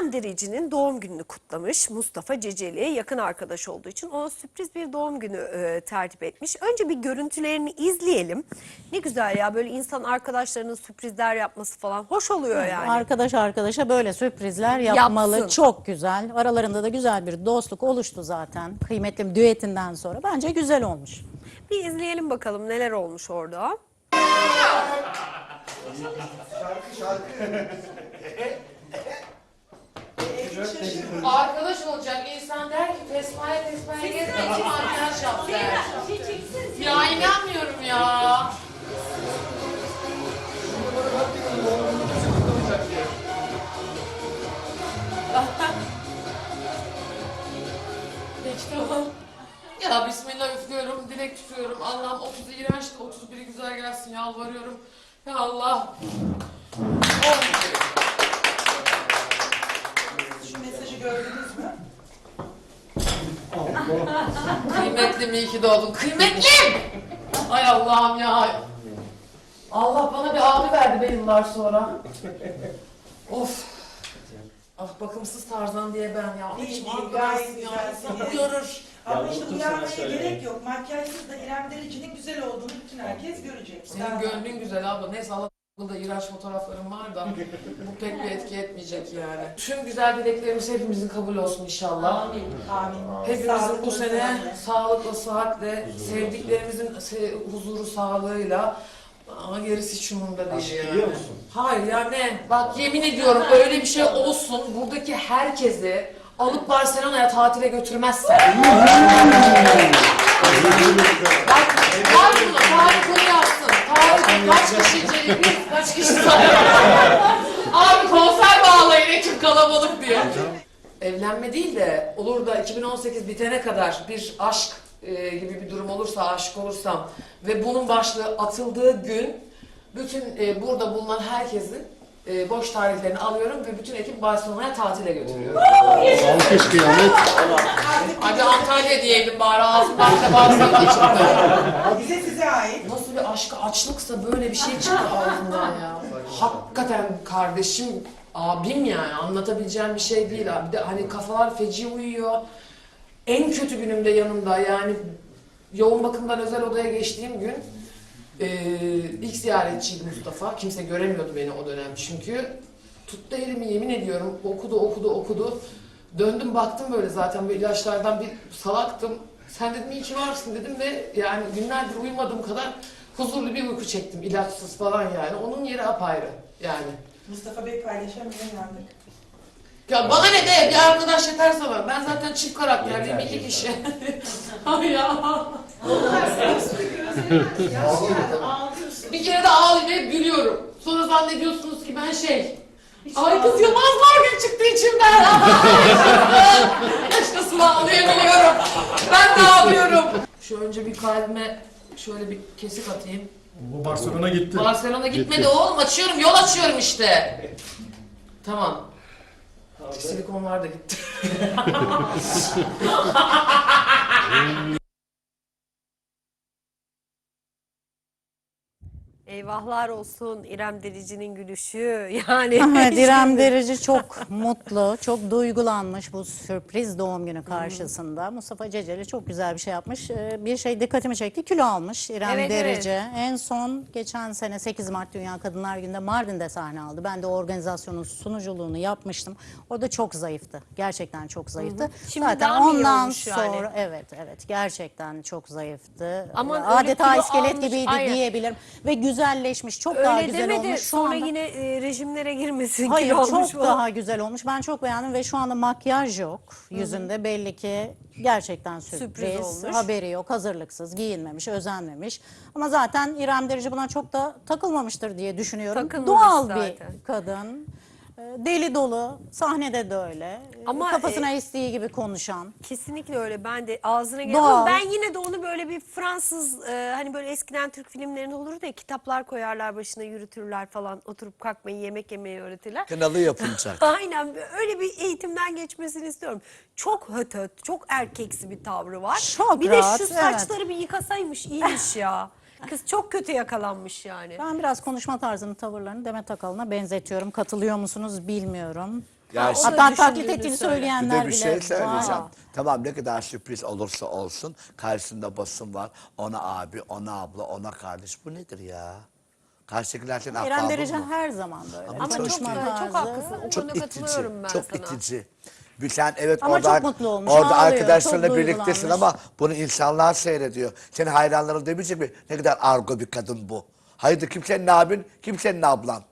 İrem Derici'nin doğum gününü kutlamış Mustafa Ceceli yakın arkadaş olduğu için ona sürpriz bir doğum günü e, tertip etmiş. Önce bir görüntülerini izleyelim. Ne güzel ya böyle insan arkadaşlarının sürprizler yapması falan hoş oluyor yani. Arkadaş arkadaşa böyle sürprizler yapmalı. Yapsın. Çok güzel. Aralarında da güzel bir dostluk oluştu zaten. Kıymetli düetinden sonra. Bence güzel olmuş. Bir izleyelim bakalım neler olmuş orada. Arkadaş olacak insan der ki pesmaya pesmaya gezme için arkadaş yap der. Ya inanmıyorum ya. Peki tamam. Ya bismillah üflüyorum, dilek tutuyorum. Allah'ım 30'u iğrenç de 31'i güzel gelsin yalvarıyorum. Ya Allah. Oh. Gördünüz mü? Kıymetlim iyi ki doğdun. Kıymetlim! Ay Allah'ım ya. Allah bana bir abi verdi be yıllar sonra. Of. Ah bakımsız tarzan diye ben ya. Hiç mi gayet ya? güzelsin. İnsan uyarır. Ama işte uyarmaya gerek yok. Makyajsız da İrem Derici'nin güzel olduğunu bütün herkes görecek. Senin gönlün güzel abla. Neyse Allah da iğrenç fotoğraflarım var da bu pek bir etki etmeyecek yani. Tüm güzel dileklerimiz hepimizin kabul olsun inşallah. Amin. Hepimizin Sağlıklı, bu sene güzel. sağlıkla, sıhhatle, sevdiklerimizin se- huzuru, sağlığıyla ama gerisi hiç umurumda değil yani. Hayır ya ne? Bak yemin ediyorum öyle bir şey olsun buradaki herkesi alıp Barcelona'ya tatile götürmezsen. Bak Tarık bunu, Tarık bunu yapsın. Tarık kaç kişi içeri biz kaç kişi Abi konser bağlayın ekip kalabalık diye. Değil de olur da 2018 bitene kadar bir aşk e, gibi bir durum olursa, aşık olursam ve bunun başlığı atıldığı gün bütün e, burada bulunan herkesin e, boş tarihlerini alıyorum ve bütün ekip Barcelona'ya tatile götürüyorum. Alkış kıyamet. Hadi Antalya diyelim bari ağzımdan da Barcelona çıktı. Bize size ait. Nasıl bir aşk açlıksa böyle bir şey çıktı ağzımdan ya. Hakikaten kardeşim, abim yani anlatabileceğim bir şey değil abi. De hani kafalar feci uyuyor. En kötü günümde yanımda yani yoğun bakımdan özel odaya geçtiğim gün eee ilk ziyaretçiydi Mustafa. Kimse göremiyordu beni o dönem çünkü. Tuttu elimi yemin ediyorum okudu okudu okudu. Döndüm baktım böyle zaten böyle ilaçlardan bir salaktım. Sen dedim iyi ki varsın dedim ve yani günlerdir uyumadığım kadar huzurlu bir uyku çektim ilaçsız falan yani. Onun yeri apayrı yani. Mustafa Bey paylaşamıyor inandık. Ya bana ne de bir arkadaş yeter sana. Ben zaten çift karakterliyim iki kişi. Ay ya. bir kere de ağlayıp hep gülüyorum. Sonra zannediyorsunuz ki ben şey. Ay kız Yılmazlar gün çıktı içimden. Başkasına ağlayabiliyorum. Ben de ağlıyorum. Şu önce bir kalbime şöyle bir kesik atayım. Bu Barcelona gitti. Barcelona gitmedi oğlum açıyorum yol açıyorum işte. Tamam. Silikonlar da gitti. Eyvahlar olsun İrem Derici'nin gülüşü yani. Evet, İrem Derici çok mutlu, çok duygulanmış bu sürpriz doğum günü karşısında. Mustafa Ceceli çok güzel bir şey yapmış. Ee, Bir şey dikkatimi çekti, kilo almış İrem Evet, Derici. En son geçen sene 8 Mart Dünya Kadınlar Günü'nde Mardin'de sahne aldı. Ben de o organizasyonun sunuculuğunu yapmıştım. Orada çok zayıftı. Gerçekten çok zayıftı. Şimdi Zaten ondan sonra yani? evet evet gerçekten çok zayıftı. Aman öyle Adeta iskelet almış, gibiydi aynen. diyebilirim ve güzelleşmiş. Çok daha Öyle güzel deme de olmuş. Şu sonra anda- yine e, rejimlere girmesin. Hayır kilo çok olmuş falan. daha güzel olmuş. Ben çok beğendim ve şu anda makyaj yok yüzünde. Belli ki gerçekten sürpriz. Sürpriz olmuş. Haberi yok, hazırlıksız, giyinmemiş, özenmemiş. Ama zaten İrem Derici buna çok da takılmamıştır diye düşünüyorum. Takılmamış Doğal zaten. bir kadın. Ee, Deli dolu, sahnede de öyle. Ee, Ama, Kafasına estiği gibi konuşan. Kesinlikle öyle. Ben de ağzına. Ama ben yine de onu böyle bir Fransız e, hani böyle eskiden Türk filmlerinde olur da ya, kitaplar koyarlar başına yürütürler falan. Oturup kalkmayı yemek yemeyi öğretirler. Kınalı yapılacak. Aynen öyle bir eğitimden geçmesini istiyorum. Çok höt höt, çok erkeksi bir tavrı var. Çok bir rahat, de şu evet. saçları bir yıkasaymış iyiymiş ya. Kız çok kötü yakalanmış yani. Ben biraz konuşma tarzını, tavırlarını Demet Akalın'a benzetiyorum. Katılıyor musunuz bilmiyorum. O da şimdi- Hatta düşündüğünü taklit ettiğini söyle. bir söyleyenler de bir bile şey söyleyeceğim. Tamam ne kadar sürpriz olursa olsun karşısında basın var. Ona abi, ona abla, ona kardeş. Bu nedir ya? Karşıdakiler senin İrem ahbabın mı? her zaman böyle. Ama Ama çok, Konuşma çok tarzı. haklısın. O Çok konuda itici. katılıyorum ben Çok sana. itici. Bir sen evet Ama orada, çok mutlu olmuş, orada ağlıyor, arkadaşlarınla çok birliktesin duygulanmış. ama bunu insanlar seyrediyor. Senin hayranların demeyecek mi? Ne kadar argo bir kadın bu. Hayırdır kimsenin abin, kimsenin ablan.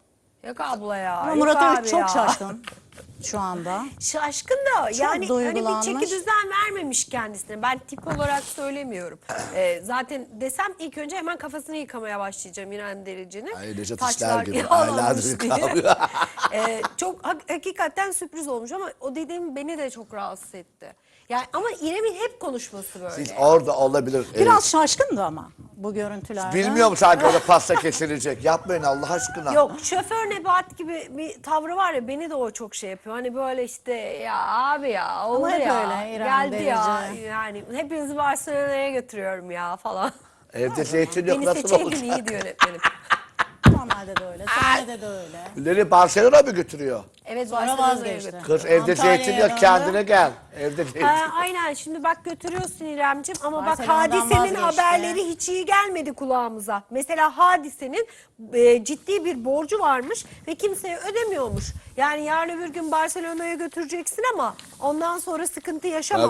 Yok abla ya. Ama yok Murat abi çok ya. şaşkın şu anda. Şaşkın da yani hani bir duygulanmış. çeki düzen vermemiş kendisine. Ben tip olarak söylemiyorum. Ee, zaten desem ilk önce hemen kafasını yıkamaya başlayacağım İrem Derici'nin. Ay, Taşlar İşler gibi, yağlanmış aylardır diye. yıkamıyor. Ee, çok hak- hakikaten sürpriz olmuş ama o dediğim beni de çok rahatsız etti. Yani ama İrem'in hep konuşması böyle. Siz orada olabilir. Biraz evet. şaşkındı ama bu görüntülerde. Bilmiyorum sanki orada pasta kesilecek. Yapmayın Allah aşkına. Yok şoför Nebat gibi bir tavrı var ya beni de o çok şey yapıyor. Hani böyle işte ya abi ya oldu hep ya öyle, İrem geldi ya Derici. yani hepinizi Barcelona'ya götürüyorum ya falan. Evde zeytin yok Beni nasıl seçeydin olacak? iyi diyor yönetmenim. Normalde de öyle, sahnede de öyle. Beni Barcelona mı götürüyor? Evet Sonra vazgeçti. götür. Kız evde Antalya'ya zeytin yok döndü. kendine gel. Evde zeytin. Ha, aynen şimdi bak götürüyorsun İremcim ama bak Barcelona'dan hadisenin vazgeçti. haberleri hiç iyi gelmedi kulağımıza. Mesela hadisenin e, ciddi bir borcu varmış ve kimseye ödemiyormuş. Yani yarın öbür gün Barcelona'ya götüreceksin ama ondan sonra sıkıntı yaşama.